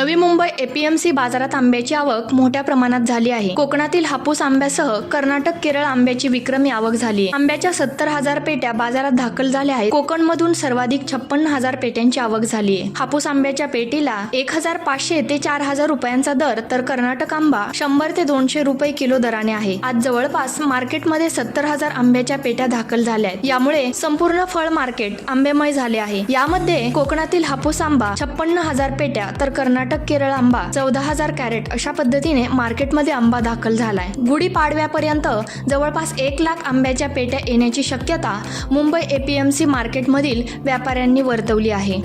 Navi Mumbai APMC बाजारात आंब्याची आवक मोठ्या प्रमाणात झाली आहे. कोकणातील हापूस आंब्यासह कर्नाटक केरळ आंब्याची विक्रमी आवक झाली आहे. आंब्याच्या सत्तर हजार पेट्या बाजारात दाखल झाल्या आहेत. कोकणमधून सर्वाधिक छप्पन्न हजार पेट्यांची आवक झाली आहे. हापूस आंब्याच्या पेटीला एक हजार पाचशे ते चार हजार रुपयांचा दर तर कर्नाटक आंबा शंभर ते दोनशे रुपये किलो दराने आहे. आज जवळपास मार्केटमध्ये सत्तर हजार आंब्याच्या पेट्या दाखल झाल्या आहेत. यामुळे संपूर्ण फळ मार्केट आंबेमय झाले आहे. यामध्ये कोकणातील हापूस आंबा छप्पन्न हजार पेट्या तर कर्नाटक केरळ आंबा चौदा हजार कॅरेट अशा पद्धतीने मार्केटमध्ये आंबा दाखल झालाय. गुढी पाडव्यापर्यंत जवळपास एक लाख आंब्याच्या पेट्या येण्याची शक्यता मुंबई एपीएमसी मार्केटमधील व्यापाऱ्यांनी वर्तवली आहे.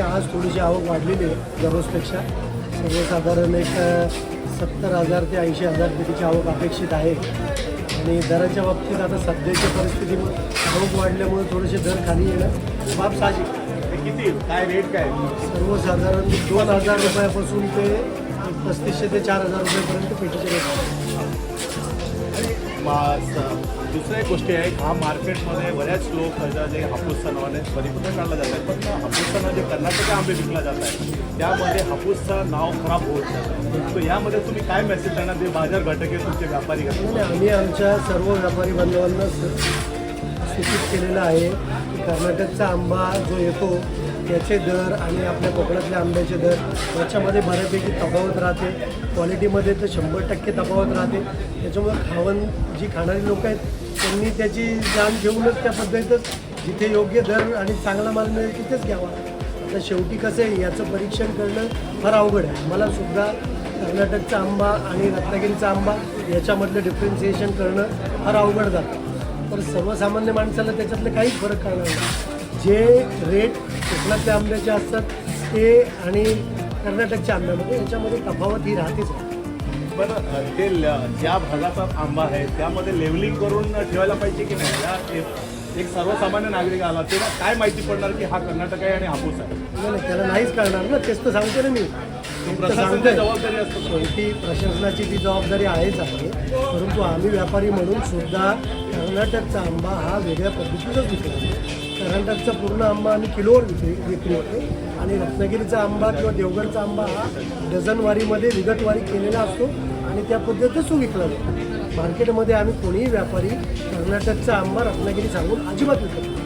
आज थोडीशी आवक वाढलेली आहे दररोजपेक्षा. सर्वसाधारण एक सत्तर हजार ते ऐंशी हजार पेटीची आवक अपेक्षित आहे. आणि दराच्या बाबतीत आता सध्याच्या परिस्थितीमुळे आवक वाढल्यामुळे थोडेसे दर खाली येणं बाब साहजिक. किती? काय रेट काय? सर्वसाधारण दोन हजार रुपयापासून ते पस्तीसशे ते चार हजार रुपयापर्यंत पेटीचे रेट स- दुसऱ्या एक गोष्टी आहे हा मार्केटमध्ये बऱ्याच लोक जे हापूसचा नावाने परिपूर्ण काढला जात आहे पण हापूसचा जे कर्नाटकी आंबे विकला जात आहे त्यामध्ये हापूसचं नाव खराब होत जातं. तर यामध्ये तुम्ही काय मेसेज देणार? जे बाजार घटक आहे तुमचे व्यापारी घटक आणि आम्ही आमच्या सर्व व्यापारी बांधवांना सूचित केलेलं आहे. की कर्नाटकचा आंबा जो येतो त्याचे दर आणि आपल्या कोकणातल्या आंब्याचे दर याच्यामध्ये बऱ्यापैकी तफावत राहते. क्वालिटीमध्ये तर शंभर टक्के तफावत राहते. त्याच्यामुळे खावण जी खाणारी लोक आहेत त्यांनी त्याची जाण घेऊनच त्या पद्धतीतच जिथे योग्य दर आणि चांगला माल मिळेल तिथेच घ्यावा. तर शेवटी कसं आहे याचं परीक्षण करणं फार अवघड आहे. मला सुद्धा कर्नाटकचा आंबा आणि रत्नागिरीचा आंबा याच्यामधलं डिफरन्सिएशन करणं फार अवघड जातं. तर सर्वसामान्य माणसाला त्याच्यातलं काहीच फरक कळणार नाही. जे रेट कोकणातल्या आंब्याचे असतात ते आणि कर्नाटकच्या आंब्यामध्ये याच्यामध्ये तफावत ही राहतेच राहते. बरं ते ज्या भागाचा आंबा आहे त्यामध्ये लेवलिंग करून ठेवायला पाहिजे की नाही? या एक- सर्वसामान्य नागरिक आला तेव्हा काय माहिती पडणार की हा कर्नाटक आहे आणि हापूस आहे? नाही, त्याला नाहीच कळणार ना तेच तर सांगतो ना मी. जबाबदारी शेवटी प्रशासनाची ती जबाबदारी आहेच आहे. परंतु आम्ही व्यापारी म्हणून सुद्धा कर्नाटकचा आंबा हा वेगळ्या पद्धतीतच विकतो कर्नाटकचा पूर्ण आंबा आम्ही किलोवर विक्री विक्री होते आणि रत्नागिरीचा आंबा किंवा देवगडचा आंबा हा डझनवारीमध्ये विगतवारी केलेला असतो आणि त्या पद्धतीतच तो विकला जातो. मार्केटमध्ये आम्ही कोणीही व्यापारी कर्नाटकचा आंबा रत्नागिरी सांगून अजिबात विकत नाही.